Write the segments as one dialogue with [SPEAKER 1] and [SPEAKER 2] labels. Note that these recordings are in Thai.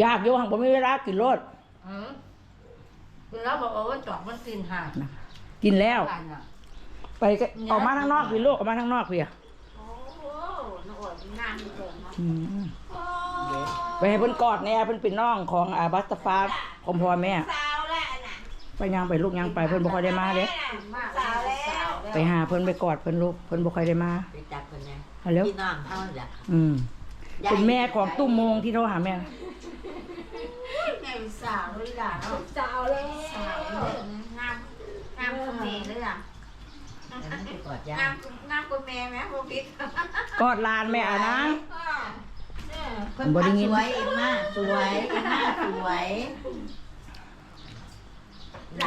[SPEAKER 1] อยากอยู่หังผมมีเวลากินรส
[SPEAKER 2] อืมแล้วบอกว่าจอกมันกินหา
[SPEAKER 1] กินแล้ว
[SPEAKER 2] กันอะ
[SPEAKER 1] ไปก็ออกมาข้างนอกพี่ลูกออกมาข้างนอกพี่อะ
[SPEAKER 3] โอ้โหน้องอดงานอยู่ตรงเนาะ
[SPEAKER 1] อืม
[SPEAKER 3] โอ้
[SPEAKER 1] ไปให้เพิ่นกอดเนี่ยเพิ่นเป็นน้องของอาบัสตาฟาของพ่อแม่
[SPEAKER 3] สาวแล้วน่ะ
[SPEAKER 1] ไปยังไปลูกยังไปเพิ่นบ่ค่อยได้มาเด้
[SPEAKER 3] สาวแล้ว
[SPEAKER 1] ไปหาเพิ่นไปกอดเพิ่นลูกเพิ่นบ่ค่อยได้มา
[SPEAKER 4] ไปจับคนนี้
[SPEAKER 1] เอาเร็ว
[SPEAKER 4] พี่น้องเท่านั้นแหละ
[SPEAKER 1] อืมเป็นแม่ของตุ้มโมงที่โทรหาแม่
[SPEAKER 3] ไงสาวเลยล่ะสาวแล้วสาวเลยงามงามคุณแม่เลยล่ะ
[SPEAKER 4] แล้วมันไปกอดยางา
[SPEAKER 3] มงามคุณแม่ไหมโบพิษ
[SPEAKER 1] กอดลานแม่อะนะ
[SPEAKER 4] เน
[SPEAKER 1] บ่ได้
[SPEAKER 4] พา
[SPEAKER 1] ยิ
[SPEAKER 4] สวยเอ็มมาสวยเอ็มมาสวย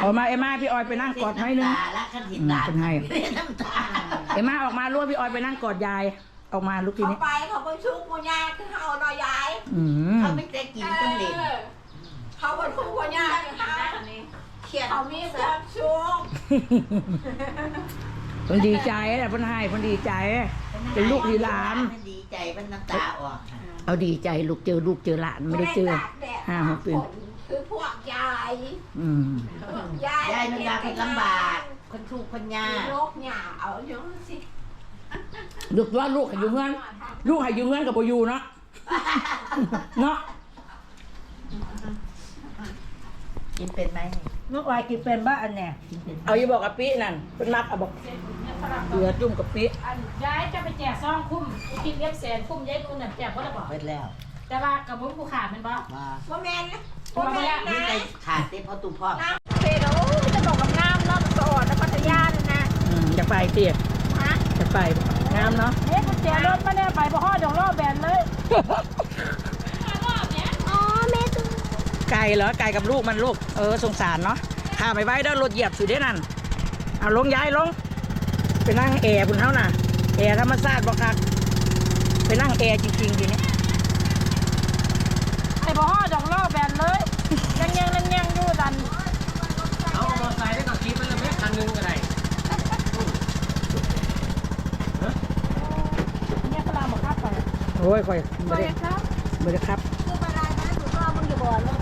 [SPEAKER 1] เอามาเอ็มมาพี่ออยไปนั่งกอดให้นึง
[SPEAKER 4] ตาละขันหิน
[SPEAKER 1] อืม
[SPEAKER 4] ตา
[SPEAKER 1] เป็นให้เอ็มมาออกมาลูกพี่ออยไปนั่งกอดยายออกมาลูกที
[SPEAKER 3] เขา
[SPEAKER 1] นี้
[SPEAKER 3] ไปเขาไปชุกปุญญาคือเขาหน่อยยาย
[SPEAKER 4] เขาไม่ได้กินต้นเล่น
[SPEAKER 3] เขาเป็นชุกปุญญาเขียนเขามีความชุก
[SPEAKER 1] เพิ่นดีใจแหละเพิ่นให้เพิ่นดีใจ เป็นลูกที่หลาน
[SPEAKER 4] มันดีใจมันน้ำตาออกค่ะ
[SPEAKER 1] เอาดีใจลูกเจอลูกเจอหลานไม่ได้เจอ ห้าหกปี
[SPEAKER 3] คือพวกยาย
[SPEAKER 1] อืม
[SPEAKER 3] พวกยาย
[SPEAKER 4] ยายมันยาคนลำบาก คนทุกข์คนยาก
[SPEAKER 3] โรคหยาเอาเยอะสิ
[SPEAKER 1] ลูกว่าลูกให้อยู่เงินลูกให้อยู่เงินกับบ่อยู่เนาะ เนาะ
[SPEAKER 4] กินเป็นไหม
[SPEAKER 1] ลูกวายกินเป็นบ้าอันเนี่ย
[SPEAKER 4] กินเป็น
[SPEAKER 1] เอาอยู่บอกกะปินั่นเป็นมักเอาบอกเกลือจุ่มกะปิ
[SPEAKER 5] อันย้ายจะไปแจกซองคุ้มกินเอฟแสนคุ้มย้ายนู่นน่ะแจกบ่ได้บอก
[SPEAKER 4] เบิดแล้ว
[SPEAKER 5] แต่ว่ากับมุ้งผู้ขาดแมันบ่
[SPEAKER 4] มา
[SPEAKER 3] พ่อแม่นะพ่อแม่
[SPEAKER 4] นี่
[SPEAKER 3] นะ
[SPEAKER 4] ไปขาดเต็มเพราะตุ่มพ่อ
[SPEAKER 3] น้ำเพโดจะตกกับน้ำเนาะสอดแล้วพัทยาเลยนะ
[SPEAKER 1] อืมอยากไปเตี๋ย
[SPEAKER 3] ฮะ
[SPEAKER 1] อยากไปงามเนาะ
[SPEAKER 5] เอ๊ะกุญแจรถมาเนี่ยไปบ่ฮอดดอกล้อแบนเลย
[SPEAKER 3] อ๋อแม่ตุ้
[SPEAKER 1] ไก่เหรอไก่กับลูกมันลูกเออสงสารเนาะข้าไปไว้เด้อรถเหยียบสิได้นั่นเอาลงย้ายลง ไปนั่งแอร์คุณเท่าน่ะแอร์ธรรมชาติบ่คักไปนั่งแอร์จริงๆทีนี้
[SPEAKER 5] ไปบ่ฮอดดอกล้อแบนเลยยังยังยังยังอยู่ดัน
[SPEAKER 6] เอามอไซค์ได้ก็ขี่ไปเลยแม่คันหนึงก็ได้
[SPEAKER 5] เนี่ยพลาบ่ครับไป
[SPEAKER 1] โอ้ยค่อย
[SPEAKER 5] ไป
[SPEAKER 1] บ่ได้
[SPEAKER 5] ครับ
[SPEAKER 1] บ่ได้ครับ
[SPEAKER 3] คือมาได้นะถูกต้องมึงอย่าบ่นลงยายอัดมันเสีย
[SPEAKER 5] ไปกับมัน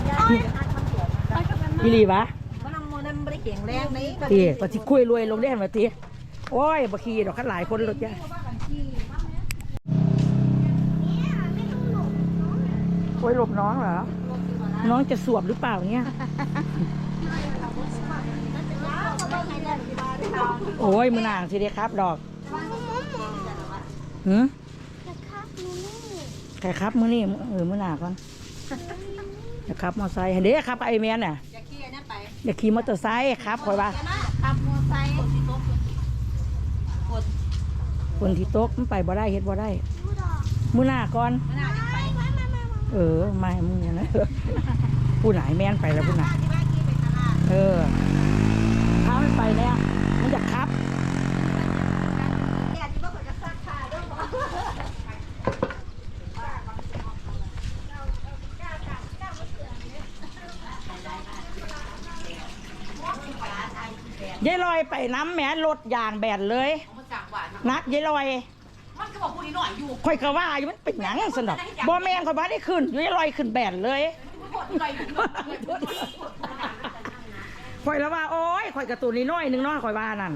[SPEAKER 1] อีหลีวะ
[SPEAKER 3] มันเอามือนั่นไม่ได้เก่งแรงนี้
[SPEAKER 1] ตีปฏิคุยรวยลงได้มาตีโอ้ยบ่ขี่ดอกคันหลายคนรถจ้ะโอ้ยหลบน้องเหรอ น้องจะสวบหรือเปล่าเนี่ยโอ้ยมือนางสิเด้ครับ ดอกหืมใครครับมือนี่เออมือหนาก่อน จะขับมอเตอร์ไซค์เด้ขับกับไอแมนน่ะ
[SPEAKER 3] อย่าขี้อันนั้นไป
[SPEAKER 1] อย่าขี่มอเตอร์ไซค์ครับคอยว่า
[SPEAKER 3] ขับมอไซค์
[SPEAKER 1] คนที่โต๊ะมันไปบ่ได้เฮ็ดบ่ได้มือหน้าก่อน
[SPEAKER 3] มันอาจจะไป
[SPEAKER 1] เออไม่มึงอย่างนั้นผู้ไหนแม่นไปแล้วผู้ไหน
[SPEAKER 3] ที่บ้านขี้ไปตลาด
[SPEAKER 1] เออถ้ามันไปแล้วมันจะครับ
[SPEAKER 3] เนี่ยที่บ้านจะซักผ้าด้วยบ่
[SPEAKER 1] ยายลอยไป น้ำแหม่รถยางแบนเลย
[SPEAKER 2] มันจังหวาน
[SPEAKER 1] นักยายลอย
[SPEAKER 2] มันก็บอกพูดนิดหน่อยอยู่
[SPEAKER 1] ค่อยก็ว่าอยู่มันเป็นหยังสนดอกบ่แม่นค่อยว่าได้ขึ้นยายลอยขึ้นแบนเลย
[SPEAKER 2] พูดหน่อยอยู่
[SPEAKER 1] ค่อยละว่าโอ้ยค่อยกระตูนนิดหน้อยหนึงเน้อยค่อยว่านั่น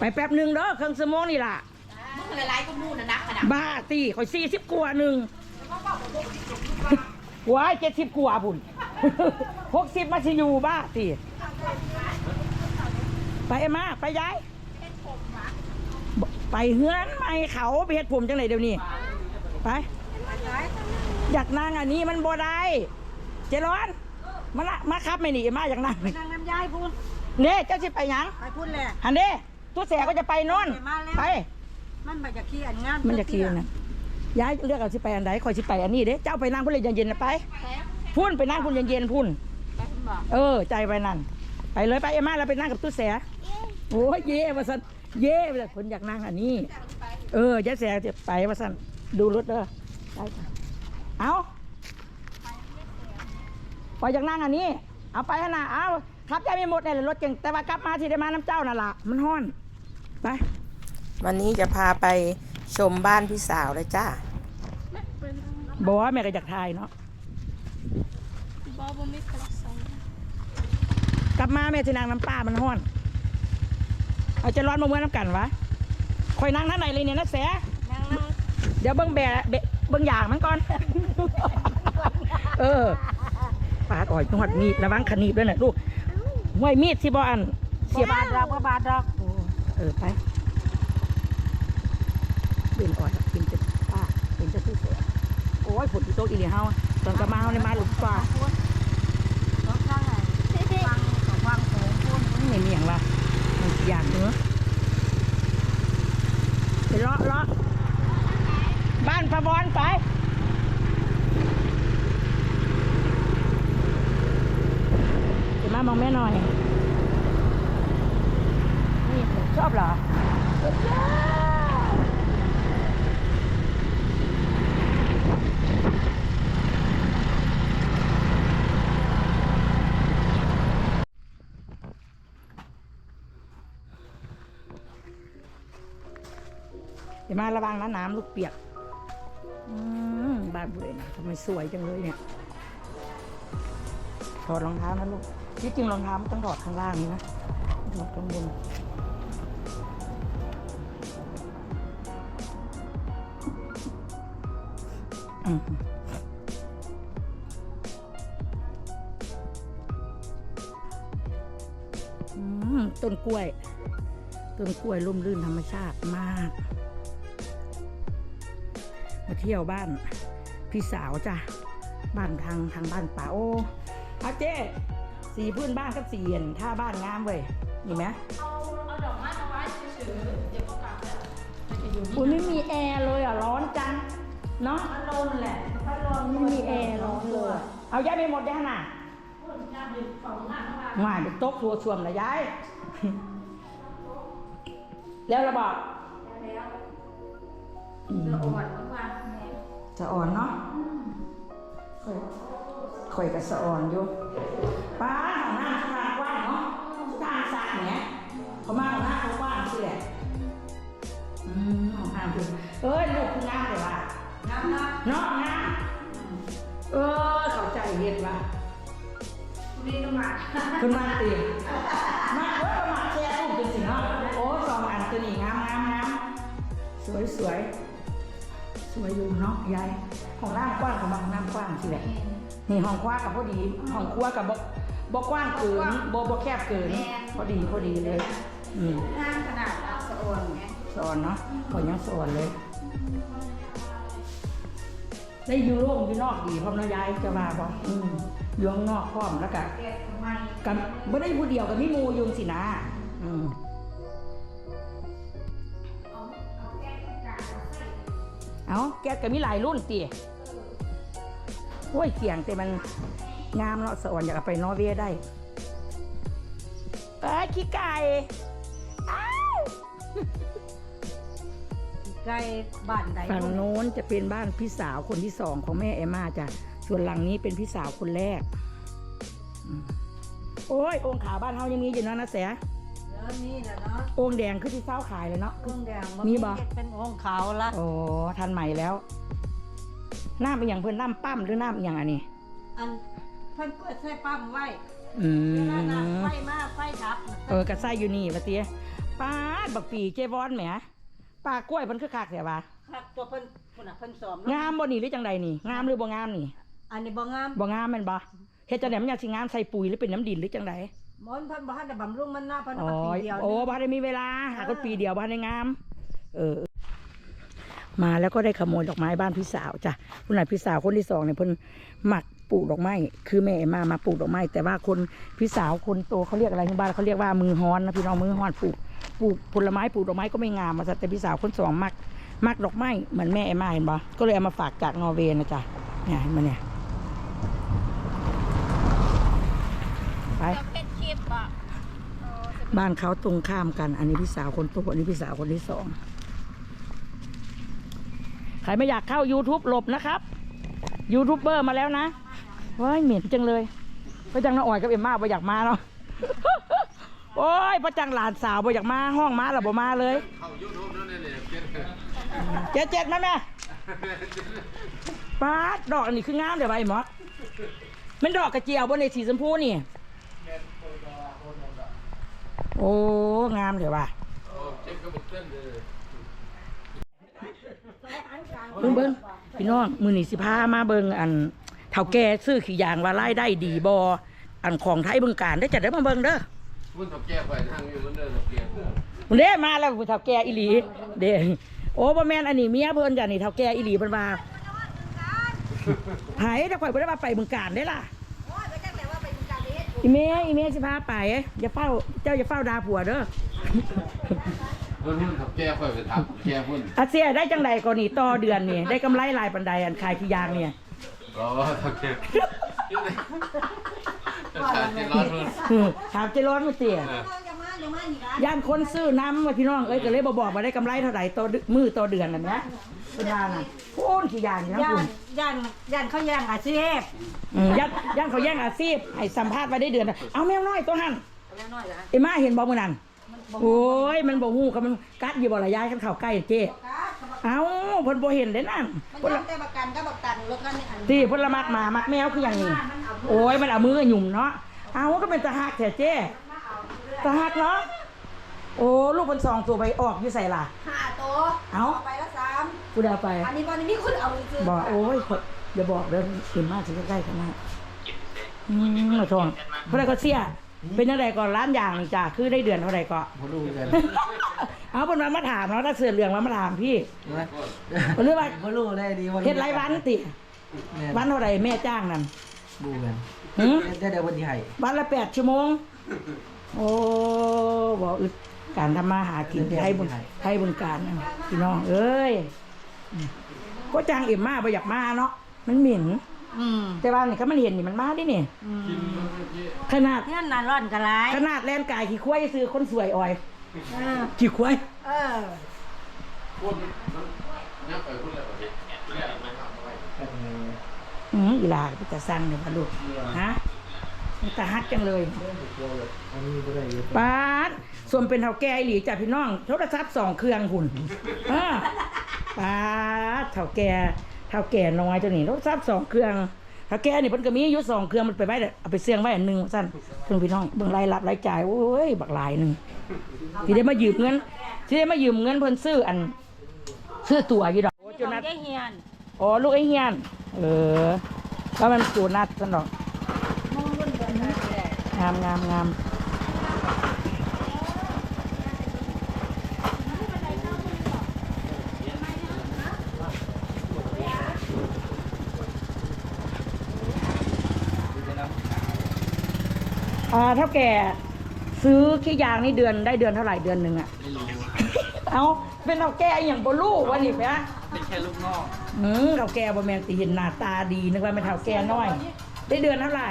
[SPEAKER 1] ไปแป๊บหนึงเด้อเครื่องสมองนี่ล่ะ
[SPEAKER 2] มึงอะไรไล่ก็มูนะนักขนาด
[SPEAKER 1] บ้าตีข่อยสี่สิบกว่าหนึ่งว้ายเจ็ดสิบกว่าพุ่น หกสิบมาชิอยูบ้าตี ไปเอ็มมาไปย้ายบไปเฮือนไม่เขาไปเฮ็ดผมจังไหนเดี๋ยวนี้ ไป อยากนั่งอันนี้มันบ่ได้เจร้อนมาละมาครับไม่หนีมาอยากนั่ง
[SPEAKER 3] นางน้ำยายพูด
[SPEAKER 1] เน่เจ้าสิไปหยัง
[SPEAKER 3] ไปพูดแหละ
[SPEAKER 1] หันเด้ตัวแสก็จะไปโนอน
[SPEAKER 3] มาแล้ว
[SPEAKER 1] ไป
[SPEAKER 3] มันมาจากขี้อันงาน
[SPEAKER 1] มันจะคิวนะย้ายเลือกเอาสิไปอันใดคอยสิไปอันนี้เด้เจ้าไปนั่งพุ่นเลยเย็นๆนะไป พุ่นไปนั่งพุ่นเย็นๆพุ่น
[SPEAKER 3] ไปคุณบอก
[SPEAKER 1] เออใจไปนั่น ไปเลยไปเอ็มมาเราไปนั่งกับตู้แสโอ้ยเย่มาสันเย่ไปเลยคนอยากนั่งอันนี้ เออยายแสจะไปมาสันดูรถเด้อได้ค่ะเอาไปอยากนั่งอันนี้ เอาไปขนาดเอาครับยายไม่หมดเลยรถเก่งแต่ว่ากลับมาที่ได้มาน้ำเจ้าน่ะล่ะมันห้อนไปวันนี้จะพาไปชมบ้านพี่สาวเลยจ้าบอกว่าแม่ก็อยากทายเนาะ
[SPEAKER 5] บอบมีกระสัง
[SPEAKER 1] ก ลับมาแม่จะนางน้ำปลามันห้อน เอาจะร้อนมาเมื่อน้ำกันวะคอยนั่งท่านไหนเลยเนี่ยนะแส
[SPEAKER 3] นั่งนั่ง
[SPEAKER 1] เดี๋ยวเบิ้งแบะเบะเบิ้งอย่างมันก่อน เออปาดอ่อยนวดมีดระวังขนีบด้วยนะลูกห้วยมีดสิบอันเสียบบา
[SPEAKER 3] ทดอกบาทดอก
[SPEAKER 1] เออไปเดินอ่อยกินจะป้ากินจะซื้อเสือโอ้ยผลที่โต๊ะอีเหลียเฮาตอนกระมาเฮาในมาหลุมฟ้า
[SPEAKER 3] ดอกข้างไหนฟังกับฟังโสมพู
[SPEAKER 1] อย่างวะอย่างเนื้อไปเลาะเลาะบ้านพะบอนไปเดี๋ยวมามองแม่หน่อย นี่ชอบเหรอ เดี๋ยวมาระวังนะน้ำลูกเปียกบ้านบุเรนะทำไมสวยจังเลยเนี่ยถอดรองเท้านะลูกที่จริงรองเท้ามันต้องถอดข้างล่างนี่นะถอดข้างบนอืมต้นกล้วย ต้นกล้วยร่มรื่นธรรมชาติมาก มาเที่ยวบ้านพี่สาวจ้ะบ้านทางทางบ้านป่าโออาเจ๊สีพื้นบ้านก็สีเห็นท่าบ้านงามเว้ยเห็นไหม
[SPEAKER 5] เอาเอาดอกไม้มาไว้เฉยๆเดี๋ยวก็กลับแล้วมันจะอยู่
[SPEAKER 1] อุ้ยไม่มีแอร์เลยอะร้อนจังเนาะ
[SPEAKER 5] พัดลมแหละพัดลม
[SPEAKER 1] ไม่มีแอร์ร้อนเลยอะเอาย้ายไปหมดได้ขนาด
[SPEAKER 5] พูดยามดึกของหน้าเข้ามา
[SPEAKER 1] ง่ายเดี๋ยวโต๊ะทัวชวมนะย้าย แล้วระบอก
[SPEAKER 5] แล้ว
[SPEAKER 1] จะอ่อนเนาะค่อยค่อยกับสะอ่อนอยู่ อยู่เนาะยายของน้ำกว้างของบางน้ำกว้างสิแหละนี่ห้องครัวกับพอดีห้องครัวกับบ่บ่กว้างเกินบ่บ่แคบเกิน พอดีพอดีเลยอืมำ
[SPEAKER 3] น้ำขนาดอักษรไง
[SPEAKER 1] สอนเนาะพอยังสอนเลยได้อยู่โร่มอยู่นอกดีพร้อมเนาะยายจะมาบ่อืมอยู่ข้างนอกพร้อมแล้วก็
[SPEAKER 3] เรียกทำไม
[SPEAKER 1] กันบ่ได้ผู้เดียวกับมีหมู่อยู่สินะอืม เอาแก๊สก็มีหลายรุ่นติโอ้ยเสียงแต่มันงามเนาะสอนอยากเอาไปนอร์เวย์ได้เอ้ยขี้ไก่อ้าว
[SPEAKER 3] ใกล้บ้านใด
[SPEAKER 1] ฝั่งโน้นจะเป็นบ้านพี่สาวคนที่สองของแม่เอมมาจ้ะส่วนหลังนี้เป็นพี่สาวคนแรกอืมโอ้ยองค์ขาวบ้านเฮายังมีอยู่เนาะนะแส
[SPEAKER 3] แล้วนี่แหละเนาะ
[SPEAKER 1] องค์แดงคือที่เศร้าขายเลยเนาะ
[SPEAKER 3] เครื่องแดง
[SPEAKER 1] มีบ่
[SPEAKER 3] เป็นองค์ขาวละ
[SPEAKER 1] โอ้ทันใหม่แล้วน้ำเป็นอย่างเพื่อนน้ำปั้มหรือน้ำอหย่างอันนี้
[SPEAKER 3] อันเพิ่นเปิดใส่ปั๊มไว้
[SPEAKER 1] อื
[SPEAKER 3] เวลาน้ำ
[SPEAKER 1] ม
[SPEAKER 3] ไฟมาไฟดับ
[SPEAKER 1] เออกระไส้อยู่นี่ปะเตี้ยป้าดบักปีเจวอนแหมปลากล้วยมันคือคักเสียบ่า
[SPEAKER 3] ครับตัวเพิ่นพุ่นน่ะเพิ่นสอม
[SPEAKER 1] งามบ่นี่หรือจังใดนี่งามหรือบ่งามนี่
[SPEAKER 3] อันนี้บ่งาม
[SPEAKER 1] บ่งามแม่นบ่เฮ็ดจังไดมันอยากสิงามใส่ปุ๋ยหรือเป็นน้ำดินหรือจังใด
[SPEAKER 3] ห มอนเพิ่นบ่ทันได้บำรุงมันหน้าเพิ่น
[SPEAKER 1] อ๋อ
[SPEAKER 3] ก็ปีเดียว
[SPEAKER 1] โอ้
[SPEAKER 3] นึง
[SPEAKER 1] บ้านได้มีเวลา หาคนปีเดียวบ้านได้งาม เออ มาแล้วก็ได้ขโมยดอกไม้บ้านพี่สาวจ้ะคุณนายพี่สาวคนที่สองเนี่ยเพิ่นหมักปลูกดอกไม้คือแม่มามาปลูกดอกไม้แต่ว่าคนพี่สาวคนโตเขาเรียกอะไรที่บ้านเขาเรียกว่ามือฮ้อนนะพี่น้องมือฮ้อนปลูกปลูกผลไม้ปลูกดอกไม้ก็ไม่งามมาซะแต่พี่สาวคนสองมักมักดอกไม้เหมือนแม่เอมาเห็นปะก็เลยเอามาฝากจากนอร์เวย์นะจ๊ะเนี่ยเห็นมาเนี่ยไป
[SPEAKER 5] จะเป็น คลิปอะ
[SPEAKER 1] บ้านเขาตรงข้ามกัน อันนี้พี่สาวคนโตอันนี้พี่สาวคนที่สอง ใครไม่อยากเข้า YouTube หลบนะครับ ยูทูบเบอร์มาแล้วนะว้ายเหม็นจังเลยพระจังน้าอ่อยกับเอ็มมาบ่อยากมาเนาะ โอ้ยพระจังหลานสาวบ่อยากมาห้องมาหรอบ่มาเลย
[SPEAKER 6] เข้ายูทูบนั่นเนี่ยเปลี่ย
[SPEAKER 1] เจ็ดเจ็ดมแม่ป้าดดอกอันนี้คืองามเดี๋ยวไปหมอมันดอกกระเจียวบนในสีชมพูนี่ โอ้ งามเลยว่ะเบิ้งเบิ้งพี่น้องมือนี่สิพามาเบิ้งอันเท่าแก่ซื้อขี้ยางว่าไล่ได้ดีบออันของไทยเบึงการได้จัดได้มาเบิ้งเด้อ
[SPEAKER 6] มันตกแก้ไปทางอยู่มันเดินตกเกียง
[SPEAKER 1] เด้มาแล้วผู้เฒ่าแก่อีหลี เด้โอ้บ่แม่นอันนี้เมียเพิ่นจ้ะนี่เฒ่าแก่อีหลีเพิ่นว่าไผถ้าข่อยบ่ได้ว่าไปบึงการได้ล่ะ อีเมอีเมสิพาไปอย่าเฝ้าเจ้าอย่าเฝ้าด่าผัวเด้อ
[SPEAKER 6] มันมันตกแก้ไปไปทางแก้พุ่น
[SPEAKER 1] อาเซียได้จังใดก่อนนี่ต่อเดือนนี่ได้กำไรหลายปานใดอันขายขี้ยางเนี่ย
[SPEAKER 6] ก็ตกแก้จะขาดจะร้อนพุ่น
[SPEAKER 1] อืมถามเจร้อนมาเสียย่านคนซื้อน้ำว่าพี่น้องเอ้ยก็เลยบ่บอกว่าได้กำไรเท่าไหร่ต่อเดือนมือต่อเดือนนั่นนะ เป็นว่าน่ะพูนขี้ยางนี่นะ
[SPEAKER 3] ย่า
[SPEAKER 1] คุ
[SPEAKER 3] น
[SPEAKER 1] ณ
[SPEAKER 3] ย่านย่านเขาย่างอาชีพ
[SPEAKER 1] อืมย่านย่านเขาแย่งอาชีพให้สัมภาษณ์ไว้ได้เดือนน่ะเอาแมวน้อยตัวหัน
[SPEAKER 3] แล้วน้อยจ้ะ
[SPEAKER 1] ไอ้มาเห็นบ่มื้อนั้นโอ้ยมันบ่ฮู้กับมันกัดอยู่บ่ละยายคันเข้าใกล้เจ้เอ้าเพิ่นบ่เห็นเด้นั่น
[SPEAKER 3] มัน
[SPEAKER 1] เพิ่น
[SPEAKER 3] ยอ
[SPEAKER 1] ละ
[SPEAKER 3] มแต่ประกันก็บักตันรถกันนี่อัน
[SPEAKER 1] ที่เพิ่นละมักหมามักแมวคือหยังนี่โอ้ยมันเอามือหยุ่มเนาะเอาก็เป็นตาหักแท้เจ้ตาหักเนาะโอ้ลูกเพิ่นสองตัวไปออกอยู่ใส่ล่ะ
[SPEAKER 3] ห้าตัว
[SPEAKER 1] เอ้า
[SPEAKER 3] ไปละ สาม
[SPEAKER 1] กูได้เอาไป
[SPEAKER 3] อันนี้บอลนี่มีคนเอาจริง
[SPEAKER 1] บอกโอ้ยขดอย่าบอกเด้อเห็นมากสิใกล้ๆกันนะอืมมาทองเท่าไหรก็เสีย เป็นยังไงก่อนร้านยางนี่จ้ะคือได้เดือนเท่าไหร่ก็
[SPEAKER 7] บ่รู้กัน
[SPEAKER 1] เอาเป็นวันมาถามเนาะถ้าเสือเหลืองมามาถามพี่หรือว่า
[SPEAKER 7] บ่รู้ได้ดีว่า
[SPEAKER 1] เฮ็ดไรวันติวันเท่าไหร่แม่จ้างนั่น
[SPEAKER 7] ดูกัน
[SPEAKER 1] หืม
[SPEAKER 7] เดี๋ยวเดี๋ยววันที่ให้
[SPEAKER 1] วันละแปดชั่วโมง โอ้บอกอึดการทำมาหากินไทยบุญไทยบุญการนะพี่น้องเอ้ยอืม ก็จ้างเอ็มมาไปอยากมาเนาะมันเหม็น
[SPEAKER 3] อืม
[SPEAKER 1] แต่ว่านี่ก็มันเห็นนี่มันมาดิเนี่ยขนาด
[SPEAKER 3] เพื่อนนานร้อนกันไร
[SPEAKER 1] ขนาดแลนกายขี่ควายซื้อคนสวยอ่อย
[SPEAKER 3] เออ
[SPEAKER 1] ขี่ควาย
[SPEAKER 3] เออ
[SPEAKER 6] พุ่นนับไปพุ่นแล้ว
[SPEAKER 1] อืมอีหลาพี่จะสั่งเนี่ยมาลูกฮะมันตาฮักจังเลย
[SPEAKER 7] อันนี้บ่ได้อยู่
[SPEAKER 1] ป้าดส่วนเป็นเท่าแก่อีหลีจ้ะพี่น้องโทรศัพท์สองเครื่องหุ่นเออ ป้าดเท่าแก่เท่าแก่น้อยตัวนี้โทรศัพท์สองเครื่องเท่าแก่นี่เพิ่นก็มีอยู่สองเครื่องมันไปไว้เด้อเอาไปเสี่ยงไว้อันหนึงสั่นเพิ่นพี่น้องเบิ่งรายรับรายจ่ายโอ้ยบักหลายหนึงที่ได้มายืมเงินที่ได้มายืมเงินเพิ่นซื้ออันซื้อตั๋วอยู่ดอกโอ้จนนัด
[SPEAKER 3] ได้เฮียน
[SPEAKER 1] อ๋อลูกไอ้เฮียน เออก็มันโจนัดสนอกงามงามงาม อ่าเท่าแก่ซื้อขี้ยางนี่เดือนได้เดือนเท่าไหร่เดือนหนึ่งอะ
[SPEAKER 7] ไม่รู้
[SPEAKER 1] เอาเป็นเท่าแก่อหย่างบลูวะนี่ไหม
[SPEAKER 7] เป็นแค่ลูกน้อง
[SPEAKER 1] อืมเท่าแก่บ่แม่นตีเห็นหน้าตาดีนึกว่าเป็นเท่าแก่น้อย ได้เดือนเท่าไหร่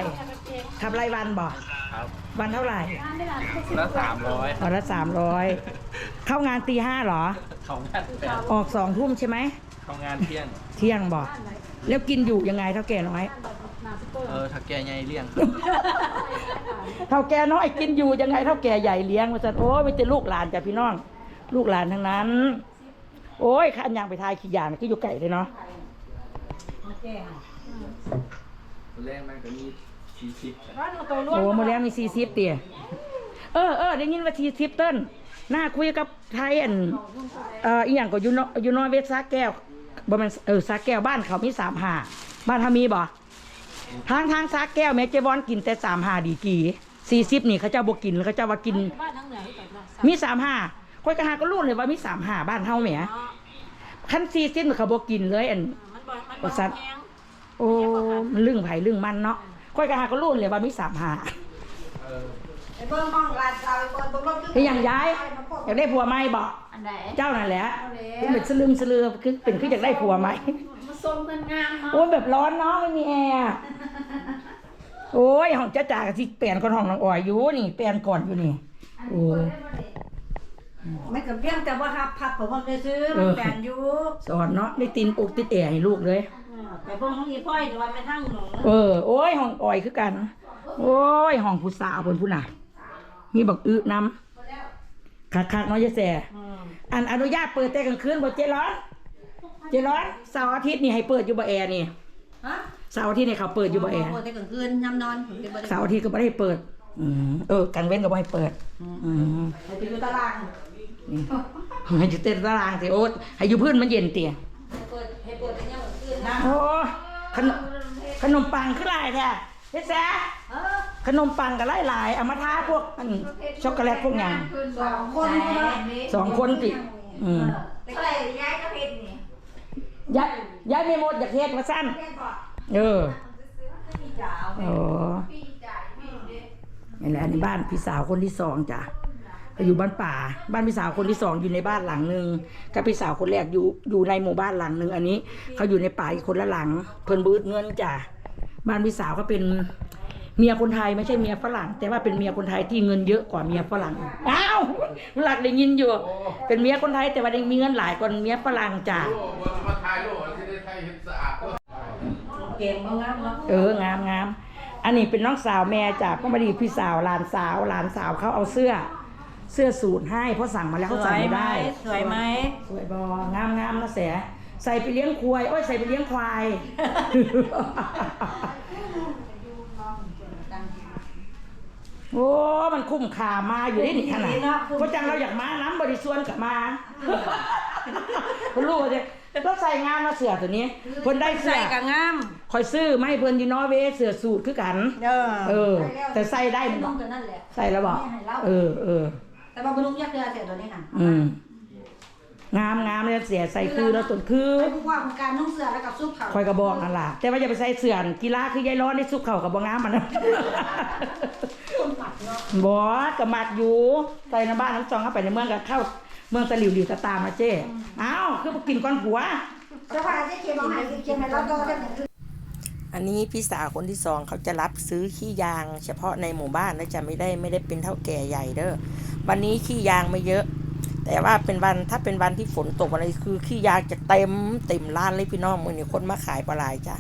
[SPEAKER 1] ทำรายวันบ่
[SPEAKER 7] ครับ
[SPEAKER 1] วันเท่าไหร่
[SPEAKER 7] ละสามร้อย
[SPEAKER 1] วันละสามร้อยเข้างานตีห้าเหรอ
[SPEAKER 7] ของงานแปด
[SPEAKER 1] ออกสองทุ่มใช่ไหม
[SPEAKER 7] ของงานเที่ยง
[SPEAKER 1] เที่ยงบ่แล้วกินอยู่ยังไงเท่าแก่น้อย
[SPEAKER 7] เออถ้าแกใหญ่เลี้ยง
[SPEAKER 1] เท่าแก่น้อยกินอยู่ยังไงเท่าแก่ใหญ่เลี้ยงมาสันโอ้ยไม่แต่ลูกหลานจ้ะพี่น้อง ลูกหลานทั้งนั้น โอ้ยขันยางไปทายขี้ยางก็อยู่ไก่เลยเนาะ
[SPEAKER 7] แรกมันก็มีสี่สิบ
[SPEAKER 1] โอ้โมเดลมีซีซิปเตี่ยเออเออได้ยินว่าซีซิปเติ้ลน่าคุยกับไทยอันเอ่ออีหยังก็อยูโนอยูโนเวสซาแก้วบ่แมันเออซาแก้วบ้านเขามีสามหาบ้านทามีบ่ ทางทางซาแก้วแม่เจวอนกินแต่สามหาดีกี่ซีซิปนี่เขาเจ้าบ่กินเขาเจ้าว่ากิน
[SPEAKER 5] บ้านทั้งเหนือที่ตกเนาะ
[SPEAKER 1] มีสามห้าคอยกระหาก็รู้เลยว่ามีสามห้าบ้านเฮาแหมคันซีซิปนี่เขาบ่กินเลยอัน
[SPEAKER 5] มันบ่มัน
[SPEAKER 1] บ่
[SPEAKER 5] บ่
[SPEAKER 1] ซัด
[SPEAKER 5] แห้ง
[SPEAKER 1] โอ้มันลึ่งไผ่ลึ่งมันเนาะคอยกระหาก็รู้เลยว่ามีสามห้า
[SPEAKER 3] ไอ้เบิ้งห้องร้านเราไอ้เบิ้งเบิ้งรถ
[SPEAKER 1] เป็นอย่างย้ายอยากได้ผัวไหมบอก
[SPEAKER 3] อันไหน
[SPEAKER 1] เจ้านั่นแหละเป็นแบบสลึมสลือคือเป็นคืออยากได้ผัวไหม
[SPEAKER 5] มัน ทรงเงินงามเนาะ
[SPEAKER 1] โอ้ยแบบร้อนเนาะไม่มีแอร์โอ้ยห้องจ้าจ่ากับที่เปลี่ยนก่อนห้องน้องอ่อยอยู่นี่เปลี่ยนก่อนอยู่นี่โอ้ย
[SPEAKER 3] ไม่กับเพียงแต่ว่าฮับพับผมมันไปซื้อมันแปลนอยู่
[SPEAKER 1] สอนเนาะได้ตินอกติดแอร์ให้ลูกเลย
[SPEAKER 3] ไปเบิ้งห้องอีพ่อยดูว่าไปทั้งหนู
[SPEAKER 1] เออโอ้ยห้องอ่อยคือกัน โอ้ยห้องผู้สาวบนผู้น่ะ มีบักอึน้ำคักคักๆเนาะยายแซ่อันอนุญาตเปิดแต่กลางคืนบ่เจ๊ร้อน เจ๊ร้อนเสาร์อาทิตย์นี่ให้เปิดอยู่บ่แอร์นี่
[SPEAKER 3] ฮะ
[SPEAKER 1] เสาร์อาที่นี่เขาเปิดอยู่บ่แอร์
[SPEAKER 3] โแต่กลางคืนยามนอนผมจะบ่ได้
[SPEAKER 1] เสาร์อาที่ก็ไม่ได้เปิดอืมเออกลางเว้นก็ไม่ให้เปิดอืม
[SPEAKER 3] ไปอยู่ตาราง
[SPEAKER 1] ให้อยู่เต้นตารางสิโอ๊ตให้อยู่พื้นมันเย็นเตีย
[SPEAKER 3] ให้เปิดให้เปิดแต่ยามกลางคืนนะ
[SPEAKER 1] โอ้ขนมขนมปังคือหลายแท้เฮ็ดแซ่ขนมปังก็หลายหลายๆเอามาทาพวกอันช็อกโกแลตพวกหยัง
[SPEAKER 3] สองคนเท่านั้น
[SPEAKER 1] สองคนสิอืม
[SPEAKER 3] แต่ก็เลยย้ายก็เฮ็ดนี่
[SPEAKER 1] ยายยายไม่หมดอยากเฮ็ดมาสั้น
[SPEAKER 3] แม่บอก
[SPEAKER 1] เออ
[SPEAKER 3] พี่จ๋าเอา
[SPEAKER 1] โอ้นี่แหละอันนี้บ้านพี่สาวคนที่สองจ้ะก็อยู่บ้านป่า บ้านพี่สาวคนที่สองอยู่ในบ้านหลังหนึ่งกับพี่สาวคนแรกอยู่อยู่ในหมู่บ้านหลังหนึ่งอันนี้ เขาอยู่ในป่าอีกคนละหลัง เพิ่นบืดเงินจ้ะบ้านพี่สาวก็เป็น เมียคนไทยไม่ใช่เมียฝรั่ง แต่ว่าเป็นเมียคนไทยที่เงินเยอะกว่าเมียฝรั่งอ้าวหลักได้ยินอยู่ เป็นเมียคนไทยแต่ว่าได้มีเงินหลายกว่าเมียฝรั่งจ้ะ
[SPEAKER 7] โอ้มาถ่ายรูปที่ได้ไทยเห็นสะอาด
[SPEAKER 3] เกมบ่งามเนาะ
[SPEAKER 1] เอองามงามอันนี้เป็นน้องสาวแม่จากก็มาดีพี่สาวหลานสาวหลานสาวเขาเอาเสื้อ เสื้อสูทให้เพราะสั่งมาแล้วเขาใส่ไม่ได้
[SPEAKER 3] สวยไหม
[SPEAKER 1] สวยบองามงามนะแสใส่ไปเลี้ยงควายโอ้ยใส่ไปเลี้ยงควาย โอ้มันคุ้มค่ามาอยู่ได้นี่ขนาดเพราะจังเราอยากมาน้ำบริส่วนกับมาคุณรู้เลยเราใส่งามมาเสือตัวนี้คนได้เสื้
[SPEAKER 3] ใส่
[SPEAKER 1] อ
[SPEAKER 3] ก็งาม
[SPEAKER 1] คอยซื้อไม่เพิ่นอยู่นอร์เวย์เสื้อสูทคือกัน
[SPEAKER 3] เออ
[SPEAKER 1] เออ แต่ใส่ได้
[SPEAKER 3] นุ่
[SPEAKER 1] บ่
[SPEAKER 3] งตัวนั่นแหละ
[SPEAKER 1] ใส่แล้วบอก
[SPEAKER 3] ไม่ให้เล่า
[SPEAKER 1] เออเออ
[SPEAKER 3] แต่ว่าบ่นุ่งยักเรือเสร็จตัวนี้ค่ะ
[SPEAKER 1] อืม งามงามเลยเสียใส่คือแล้วตุนคือ
[SPEAKER 3] ไปผู้ว่าของการนุ่งเสื้อแล้วกับซุปเขา
[SPEAKER 1] คอยกระบอกนั่นล่ะแต่ว่าอย่าไปใส่เสื้อกีฬาคือยายร้อนในซุปเข่ากับบ่งามมันนะบ่กับมักอยู่ใส่ในบ้านน้ำจองเข้าไปในเมืองกับเข้าเมืองตะหลิวหลิวตะตามมาเจ้อ้าวคือบ่กินก้อนผัว
[SPEAKER 3] เสื้อผ้าที่เขียนมาให้เขียนให้เราโตได้เหมือนกัน
[SPEAKER 1] อันนี้พี่สาวคนที่สองเขาจะรับซื้อขี้ยาง เฉพาะในหมู่บ้านและจะไม่ได้ไม่ได้เป็นเท่าแก่ใหญ่เด้อวันนี้ขี้ยางไม่เยอะ แต่ว่าเป็นวันถ้าเป็นวันที่ฝนตกอะไรคือขี้ยางจะเต็มเต็มร้านเลยพี่น้องมือนี่คนมาขายปลาไหลายจ้ะ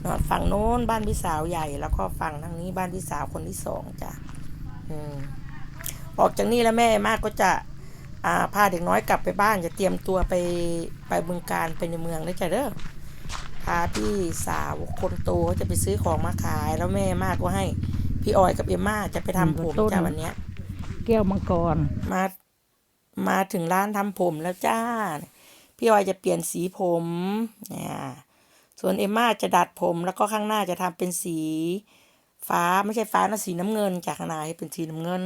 [SPEAKER 1] เนาะฝั่งโน้นบ้านพี่สาวใหญ่ แล้วก็ฝั่งทางนี้บ้านพี่สาวคนที่สองจ้ะอืมออกจากนี่แล้วแม่มากก็จะอ่าพาเด็กน้อยกลับไปบ้านจะเตรียมตัวไปไปบึงการไปในเมืองได้จ้ะเด้อพาพี่สาวคนโตจะไปซื้อของมาขายแล้วแม่มากก็ให้พี่ออยกับเอมม่าจะไปทำผมจ้าวันเนี้ย
[SPEAKER 4] แก้วมังกร
[SPEAKER 1] มา มาถึงร้านทำผมแล้วจ้า พี่ออยจะเปลี่ยนสีผมเนี่ยส่วนเอมม่าจะดัดผมแล้วก็ข้างหน้าจะทำเป็นสีฟ้าไม่ใช่ฟ้านะสีน้ำเงินจากข้างในเป็นสีน้ำเงิน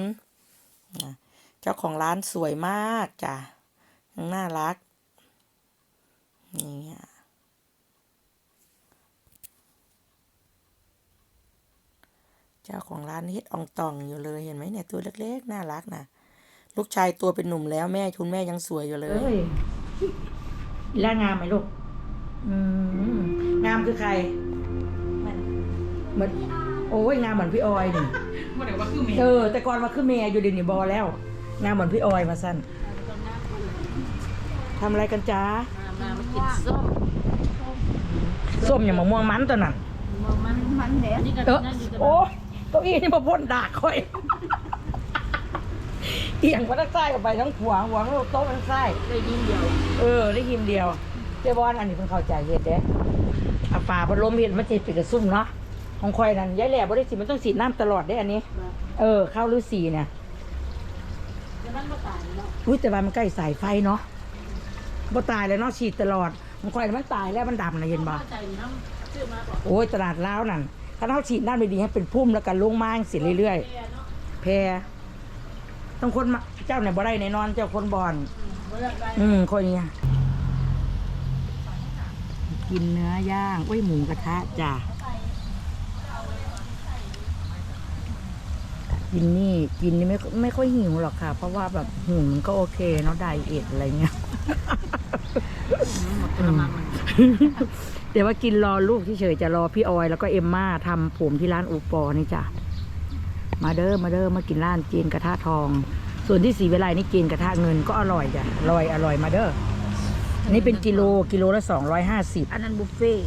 [SPEAKER 1] นะเจ้าของร้านสวยมากจ้ะน่ารักนี่เจ้าของร้านเฮ็ดอองตองอยู่เลยเห็นไหมเนี่ยตัวเล็กๆ น่ารักนะ ลูกชายตัวเป็นหนุ่มแล้วแม่คุณแม่ยังสวยอยู่เลย
[SPEAKER 4] เอ้ยแล้วงามไหมลูก
[SPEAKER 1] อืมงามคือใคร เหมือนโอ้ยงามเหมือนพี่ออยนี่
[SPEAKER 5] บ่ได้ว่าคือแม่
[SPEAKER 1] เออ แต่ก่อนมาคือเมียอยู่เดินี่บอแล้ว งามเหมือนพี่ออยมาสั้นทำอะไรกันจ้า
[SPEAKER 3] มามากินส้ม
[SPEAKER 1] ส้มอย่างมะม่วงมันตัวนั้น
[SPEAKER 3] มันมันแดด
[SPEAKER 5] นี่ก็
[SPEAKER 1] เออ
[SPEAKER 5] นั่นอยู่กับ
[SPEAKER 1] โอ้เก้าอี้นี่มาพ่นดากค่อย เอียงมาทั้งซ้ายกับไปทั้งขวาหัวทั้งโต๊ะทั้งซ้าย
[SPEAKER 5] ได้ยินเดียว
[SPEAKER 1] เออได้ยินเดียว เจ้าบอลอันนี้เพิ่งเข้าใจเฮ็ดเด้อาฝาพัดลมเฮ็ดมันจะเป็นกระซุ่มเนาะของคอยนั่นยายแหล่บ่ได้สิมันต้องสีดน้ำตลอดได้อันนี้ เออเข้าฤาษีเนี่ย
[SPEAKER 5] แล้วมันบ่ตายเนาะ
[SPEAKER 1] อุ้ยแต่ว่ามันใกล้สายไฟเนาะบ่ตายเลยเนาะฉีดตลอดของคอยมันตายแล้วมันดำนะเห็นบ่
[SPEAKER 5] เข้าใจน้ำซื้อมาก่อน
[SPEAKER 1] โอ้ยตลาดล้าวนั่นถ้าเราฉีดน้ำดีๆให้เป็นพุ่มแล้วก็ลงมาจังสิเรื่อย
[SPEAKER 5] แค่เนาะ
[SPEAKER 1] ๆแพร ต้องคนมาเจ้าเนี่ยบ่ได้แน่นอนเจ้าคนบอน
[SPEAKER 5] บ่ได้ได้
[SPEAKER 1] อืมคนนี้กินเนื้อย่างอุ้ยหมูกระทะจ้ะกินนี่กินนี่ไม่ไม่ค่อยหิวหรอกค่ะ เพราะว่าแบบหุ่นมันก็โอเคเนาะไดเอทอะไรเงี้ยเดี๋ยวว่ากินรอลูกเฉยๆจะรอพี่ออย แล้วก็เอมม่าทำผมที่ร้านอูปอนี่จ้ะ มาเด้อมาเด้อมากินร้านจีนกระทะทอง ส่วนที่สีเวไลนี่จีนกระทะเงินก็อร่อยจ้ะอร่อยอร่อยมาเด้ออันนี้เป็นกิโลกิโลละสองร้อยห้าสิบ
[SPEAKER 3] อันนั้นบุฟเฟ่ต์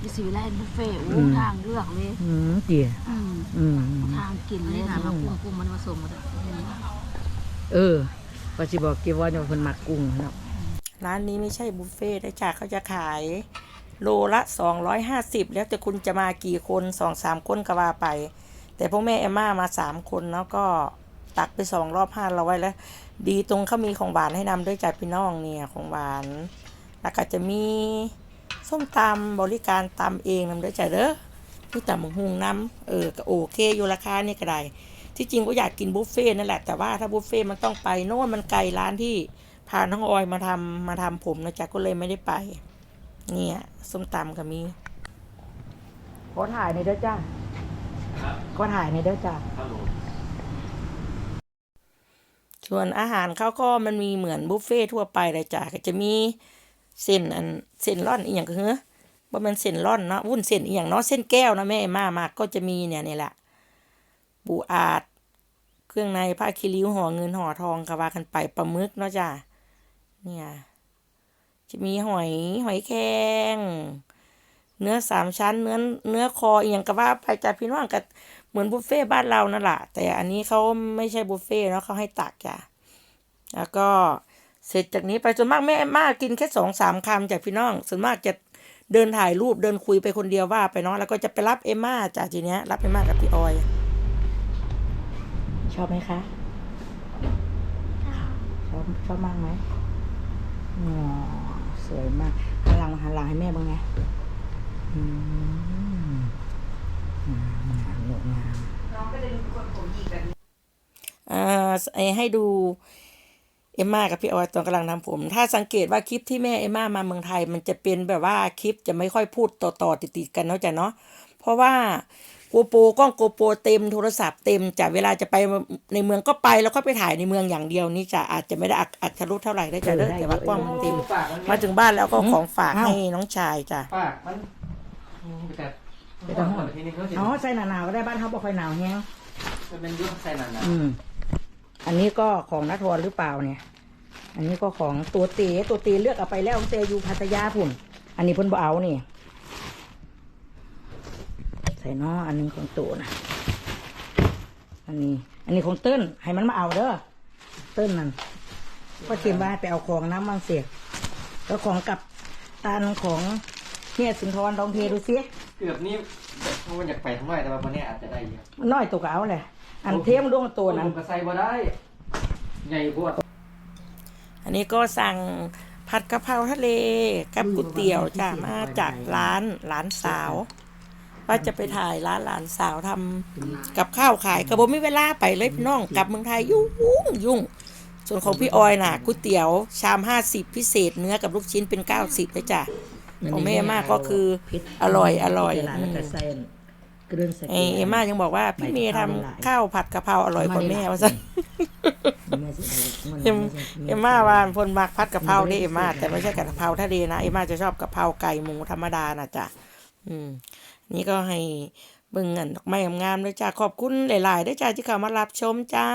[SPEAKER 3] ที่สีแลนบุฟเฟ่ต์โอ้ทางเลือกเลย
[SPEAKER 1] อืมเตี๋ย
[SPEAKER 3] อืม
[SPEAKER 1] อืม
[SPEAKER 3] ทางกินเลยนะมากุ้งกุ้งมันผสมกัน
[SPEAKER 1] เออว่าสิบอกเกวอนว่าเพิ่นมักกุ้งเนาะร้านนี้ไม่ใช่บุฟเฟ่ต์ได้จ้ะเขาจะขาย
[SPEAKER 8] โลละ 250 แล้วแต่คุณจะมากี่คนสองสามคนก็ว่าไป แต่พวกแม่เอมม่ามาสามคนแล้วก็ตักไปสองรอบห้าร้อยแล้ว ดีตรงเขามีของหวานให้นำด้วยจ้ะพี่น้องเนี่ยของหวาน แล้วก็จะมีส้มตำบริการตำเองนำด้วยจ้ะเด้อที่ตำบักหุงน้ำเออก็โอเคอยู่ราคาเนี่ยก็ได้ที่จริงก็อยากกินบุฟเฟ่ต์นั่นแหละแต่ว่าถ้าบุฟเฟ่ต์มันต้องไปโน่นมันไกลร้านที่พาน้องออยมาทำมาทำผมนะจ๊ะก็เลยไม่ได้ไป เนี่ยส้มตำก็มีขอถ่ายในอยด้อจ้า ขอถ่ายในอยเด้อจ้า
[SPEAKER 9] ครับผม
[SPEAKER 8] ส่วนอาหารเขาก็มันมีเหมือนบุฟเฟ่ทั่วไปเลยจ้ะก็จะมีเส้นอันเส้นร่อนอีกอย่างก็คือว่ามันเส้นร่อนเนาะวุ้นเส้นอีกอย่างเนาะเส้นแก้วนะแม่มามากก็จะมีเนี่ยนี่แหละปูอาด เครื่องในผ้าคีริ้วห่อเงินห่อทองกะว่ากันไปปลาหมึกเนาะจ้ะเนี่ย จะมีหอยหอยแครง เนื้อสามชั้น เนื้อเนื้อคออีกอย่างก็ว่าไปจ้ะพี่น้องกับเหมือนบุฟเฟ่ต์บ้านเรานั่นแหละแต่อันนี้เขาไม่ใช่บุฟเฟ่ต์เนาะเขาให้ตักจ้ะแล้วก็เสร็จจากนี้ไปส่วนมากแม่มากกินแค่สองสามคำจากพี่น้องส่วนมากจะเดินถ่ายรูปเดินคุยไปคนเดียวว่าไปเนาะแล้วก็จะไปรับเอมม่าจ้ะทีเนี้ยรับเอมม่ากับพี่ออย ชอบไหมคะชอบชอบมากไหมอ๋อสวยมากหันหลังหันหลังให้แม่บ้างไง
[SPEAKER 1] น้องก็จะเป็นคนผมหยิกแบบนี้
[SPEAKER 8] อ่าไอให้ดูเอมม่ากับพี่ออยตอนกำลังทำผม ถ้าสังเกตว่าคลิปที่แม่เอมม่ามาเมืองไทย มันจะเป็นแบบว่าคลิปจะไม่ค่อยพูดต่อๆติดๆกันเนาะจ้ะเนาะเพราะว่าโกโปรกล้องโกโปรเต็มโทรศัพท์เต็มจ้ะเวลาจะไปในเมืองก็ไปแล้วก็ไปถ่ายในเมืองอย่างเดียวนี่จ้ะอาจจะไม่ได้อัดอัดทะลุเท่าไหร่ได้จ้ะเด้อแต่ว่ากล้องมันเต็ม
[SPEAKER 7] ฝากมัน
[SPEAKER 8] มาถึงบ้านแล้วก็ของฝากให้น้องชายจ้ะ
[SPEAKER 7] ฝากมัน แต่
[SPEAKER 8] ไปตะห้อน
[SPEAKER 7] ทีนี้เขาจะ
[SPEAKER 8] อ๋อใส่หนาวๆก็ได้บ้านเขาบ่ค่อยหนาวแฮง
[SPEAKER 7] มันเป็นยุคใส่หนา
[SPEAKER 8] อืมอันนี้ก็ของนัทวรหรือเปล่าเนี่ย อันนี้ก็ของตัวเต๋ตัวเต๋เลือกเอาไปแล้วของเตอยู่พัทยาพุ่น อันนี้เพิ่นบ่เอานี่ ใส่เนออันหนึงของตัวนะอันนี้ อันนี้ของเติ้นให้มันมาเอาเด้อ เติ้นนั่นก็เทียมบ้านไปเอาของน้ำบางเสียแล้วของกับตันของ เนี่ยสุนทรลองเทดูสิ
[SPEAKER 7] ๆเกือบนี่มันอยากไปทั้งน้อยแต่ว่าวันนี้อาจจะได้เยอะ
[SPEAKER 8] มันน้อยตัวก็เอาเลยอันเทมนดวงตัวนั้น
[SPEAKER 7] ผมก็ใส่บ่ได้ ใหญ่พวด
[SPEAKER 8] อันนี้ก็สั่งผัดกะเพราทะเลกับก๋วยเตี๋ยวจ้ามาจากร้านหลานสาว ว่าจะไปถ่ายร้านหลานสาวทำกับข้าวขายกระบอกไม่เวลาไปเลยพี่น้องกลับเมืองไทยยุ่งยุ่ง ส่วนของพี่ออยน่ะก๋วยเตี๋ยวชามห้าสิบพิเศษเนื้อกับลูกชิ้นเป็นเก้าสิบเลยจ้ะ ของแม่มากก็คืออร่อยอร่อยอืม
[SPEAKER 10] เกลือใส่
[SPEAKER 8] ไอเอมม่ายังบอกว่าพี่เมย์ทำข้าวผัดกะเพราอร่อยกว่าแม่ว่าซะเอ็มเอ็มมาว่าพนมักพัดกะเพราได้เอ็มมาแต่ไม่ใช่กะเพราทะเลนะเอ็มมาจะชอบกะเพราไก่หมูธรรมดานะจ๊ะอืม นี่ก็ให้เบิ่งเงินดอกไม้งามๆด้วยจ้าขอบคุณหลายๆด้วยจ้าที่เข้ามารับชมจ้า